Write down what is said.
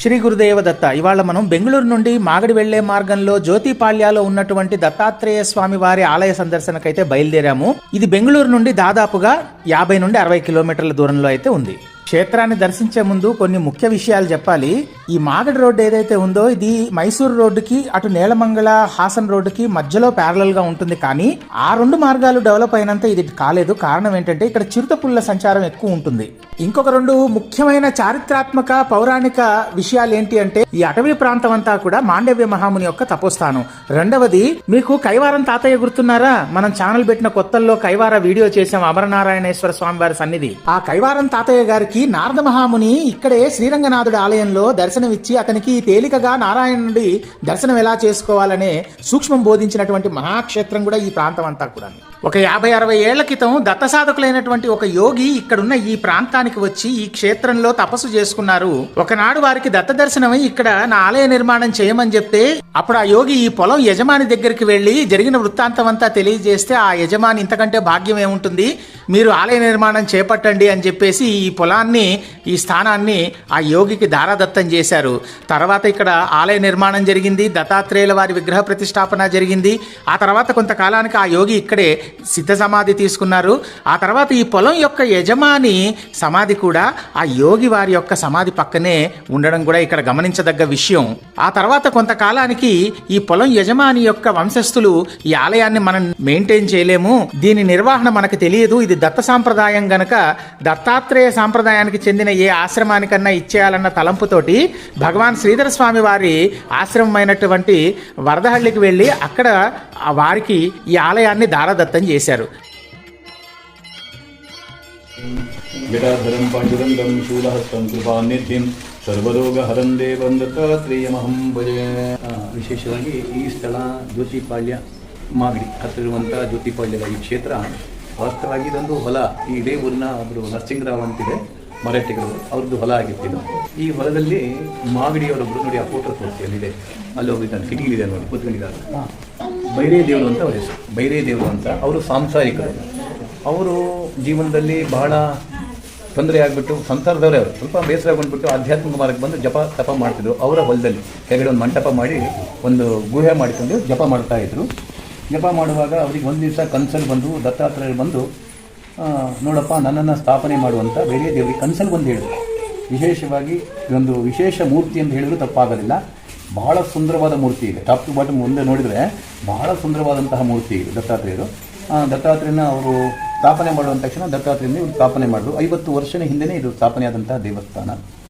శ్రీ గురుదేవ దత్త. ఇవాళ మనం బెంగళూరు నుండి మాగడి వెళ్ళే మార్గంలో జ్యోతిపాళ్యాలో ఉన్నటువంటి దత్తాత్రేయ స్వామి వారి ఆలయ సందర్శనకైతే బయలుదేరాము. ఇది బెంగళూరు నుండి దాదాపుగా యాభై నుండి అరవై కిలోమీటర్ల దూరంలో అయితే ఉంది. క్షేత్రాన్ని దర్శించే ముందు కొన్ని ముఖ్య విషయాలు చెప్పాలి. ఈ మాగడి రోడ్డు ఏదైతే ఉందో ఇది మైసూరు రోడ్డుకి అటు నేలమంగళ హాసన్ రోడ్డుకి మధ్యలో ప్యారలల్గా ఉంటుంది. కానీ ఆ రెండు మార్గాలు డెవలప్ అయినంత ఇది కాలేదు. కారణం ఏంటంటే ఇక్కడ చిరుత పుల్ల సంచారం ఎక్కువ ఉంటుంది. ఇంకొక రెండు ముఖ్యమైన చారిత్రాత్మక పౌరాణిక విషయాలు ఏంటి అంటే ఈ అటవీ ప్రాంతం అంతా కూడా మాండవ్య మహాముని యొక్క తపోస్థానం. రెండవది మీకు కైవారం తాతయ్య గుర్తున్నారా? మనం ఛానల్ పెట్టిన కొత్తల్లో కైవార వీడియో చేసాం అమరనారాయణేశ్వర స్వామి వారి సన్నిధి. ఆ కైవారం తాతయ్య గారికి నారద మహాముని ఇక్కడే శ్రీరంగనాథుడి ఆలయంలో దర్శనమిచ్చి అతనికి తేలికగా నారాయణుడి దర్శనం ఎలా చేసుకోవాలనే సూక్ష్మం బోధించినటువంటి మహాక్షేత్రం కూడా ఈ ప్రాంతం అంతా కూడా ఒక యాభై అరవై ఏళ్ళ క్రితం దత్తసాధకులైనటువంటి ఒక యోగి ఇక్కడున్న ఈ ప్రాంతానికి వచ్చి ఈ క్షేత్రంలో తపస్సు చేసుకున్నారు. ఒకనాడు వారికి దత్త దర్శనమై ఇక్కడ నా ఆలయ నిర్మాణం చేయమని చెప్తే అప్పుడు ఆ యోగి ఈ పొలం యజమాని దగ్గరికి వెళ్ళి జరిగిన వృత్తాంతం అంతా తెలియజేస్తే ఆ యజమాని ఇంతకంటే భాగ్యం ఏముంటుంది? మీరు ఆలయ నిర్మాణం చేపట్టండి అని చెప్పేసి ఈ పొలాన్ని ఈ స్థానాన్ని ఆ యోగికి దారాదత్తం చేశారు. తర్వాత ఇక్కడ ఆలయ నిర్మాణం జరిగింది దత్తాత్రేయుల వారి విగ్రహ ప్రతిష్టాపన జరిగింది. ఆ తర్వాత కొంతకాలానికి ఆ యోగి ఇక్కడే సిద్ధ సమాధి తీసుకున్నారు. ఆ తర్వాత ఈ పొలం యొక్క యజమాని సమాధి కూడా ఆ యోగి వారి యొక్క సమాధి పక్కనే ఉండడం కూడా ఇక్కడ గమనించదగ్గ విషయం. ఆ తర్వాత కొంతకాలానికి ఈ పొలం యజమాని యొక్క వంశస్థులు ఈ ఆలయాన్ని మనం మెయింటైన్ చేయలేము. దీని నిర్వహణ మనకు తెలియదు. ఇది దత్త సాంప్రదాయం గనక దత్తాత్రేయ సాంప్రదాయానికి చెందిన ఏ ఆశ్రమానికన్నా ఇచ్చేయాలన్న తలంపుతోటి భగవాన్ శ్రీధర స్వామి వారి ఆశ్రమమైనటువంటి వరదహళ్ళికి వెళ్ళి అక్కడ వారికి ఈ ఆలయాన్ని దారదత్తం పోరాటం చేశారు. ಸರ್ವರೋಗಹರಂ ದೇವಂ ದತ್ತಾತ್ರೇಯಮಹಂ ಭಜೆ ವಿಶೇಷವಾಗಿ ಈ ಸ್ಥಳ ಜ್ಯೋತಿಪಾಳ್ಯ ಮಾಗಡಿ. ಹತ್ತಿರುವಂಥ ಜ್ಯೋತಿಪಾಳ್ಯದ ಈ ಕ್ಷೇತ್ರ. ವಾಸ್ತವವಾಗಿ ಇದೊಂದು ಹೊಲ. ಈ ಇದೇ ಊರಿನ ಒಬ್ಬರು ನರಸಿಂಗರಾವ್ ಅಂತಿದೆ ಮರಾಠಿಗಳು ಅವ್ರದ್ದು ಹೊಲ ಆಗಿತ್ತಿದ್ದು ಈ ಹೊಲದಲ್ಲಿ ಮಾಗಡಿಯವರೊಬ್ಬರು ನೋಡಿ ಆ ಫೋಟೋ ತೋರಿಸಿ ಅಲ್ಲಿದೆ ಅಲ್ಲಿ ಹೋಗಿದ್ದಾನೆ ಕಿಟಕಿಲಿದೆ ನೋಡಿ ಕೂತ್ಕೊಂಡಿದ್ದಾರೆ. ಬೈರೇ ದೇವರು ಅಂತ ಅವ್ರ ಹೆಸರು. ಬೈರೇ ದೇವರು ಅಂತ ಅವರು ಸಾಂಸಾರಿಕರು. ಅವರು ಜೀವನದಲ್ಲಿ ಬಹಳ ತೊಂದರೆ ಆಗಿಬಿಟ್ಟು ಸಂಸಾರದವರೇ ಅವರು. ಸ್ವಲ್ಪ ಬೇಸರ ಬಂದುಬಿಟ್ಟು ಆಧ್ಯಾತ್ಮಿಕ ಮಾರ್ಗಕ್ಕೆ ಬಂದು ಜಪ, ತಪ ಮಾಡ್ತಿದ್ರು ಅವರ ಹೊಲದಲ್ಲಿ. ಕೆಳಗಡೆ ಒಂದು ಮಂಟಪ ಮಾಡಿ, ಒಂದು ಗುಹೆ ಮಾಡಿಕೊಂಡು ಜಪ ಮಾಡ್ತಾ ಇದ್ರು. ಜಪ ಮಾಡುವಾಗ ಅವರಿಗೆ ಒಂದು ದಿವಸ ಕನ್ಸಲ್ಲಿ ಬಂದು ದತ್ತಾತ್ರೇಯ ಬಂದು ನೋಡಪ್ಪ, ನನ್ನನ್ನು ಸ್ಥಾಪನೆ ಮಾಡುವಂಥ ಬೇರೆ ದೇವರಿಗೆ ಕನ್ಸಲ್ಲಿ ಬಂದು ಹೇಳಿದ್ರು. ವಿಶೇಷವಾಗಿ ಇದೊಂದು ವಿಶೇಷ ಮೂರ್ತಿ ಅಂತ ಹೇಳಿದ್ರು ತಪ್ಪಾಗೋದಿಲ್ಲ. ಬಹಳ ಸುಂದರವಾದ ಮೂರ್ತಿ ಇದೆ. ಟಾಪ್ ಟು ಬಾಟಮ್ ಮುಂದೆ ನೋಡಿದರೆ ಬಹಳ ಸುಂದರವಾದಂತಹ ಮೂರ್ತಿ ಇದೆ ದತ್ತಾತ್ರೇಯರು. ದತ್ತಾತ್ರೇಯನ ಅವರು ಸ್ಥಾಪನೆ ಮಾಡುವಂತ ತಕ್ಷಣ ದತ್ತಾತ್ರೇಯನ ಇವ್ರು ಸ್ಥಾಪನೆ ಮಾಡಿದ್ರು. ಐವತ್ತು ವರ್ಷದ ಹಿಂದೆನೇ ಇದು ಸ್ಥಾಪನೆಯಾದಂತಹ ದೇವಸ್ಥಾನ.